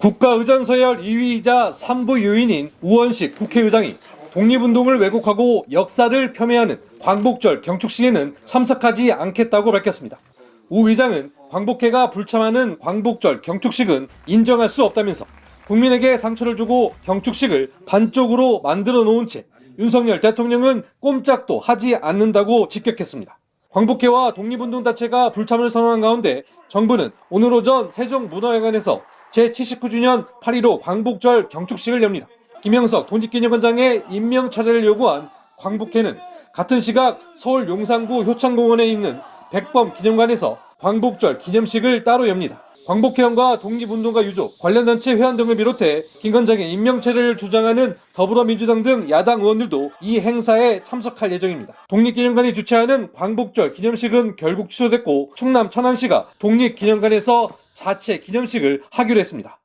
국가의전 서열 2위이자 3부 요인인 우원식 국회의장이 독립운동을 왜곡하고 역사를 폄훼하는 광복절 경축식에는 참석하지 않겠다고 밝혔습니다. 우 의장은 광복회가 불참하는 광복절 경축식은 인정할 수 없다면서 국민에게 상처를 주고 경축식을 반쪽으로 만들어 놓은 채 윤석열 대통령은 꼼짝도 하지 않는다고 직격했습니다. 광복회와 독립운동 단체가 불참을 선언한 가운데 정부는 오늘 오전 세종문화회관에서 제79주년 8.15 광복절 경축식을 엽니다. 김영석 독립기념관장의 임명 철회를 요구한 광복회는 같은 시각 서울 용산구 효창공원에 있는 백범 기념관에서 광복절 기념식을 따로 엽니다. 광복회원과 독립운동가 유족, 관련 단체 회원 등을 비롯해 김관장의 임명체를 주장하는 더불어민주당 등 야당 의원들도 이 행사에 참석할 예정입니다. 독립기념관이 주최하는 광복절 기념식은 결국 취소됐고 충남 천안시가 독립기념관에서 자체 기념식을 하기로 했습니다.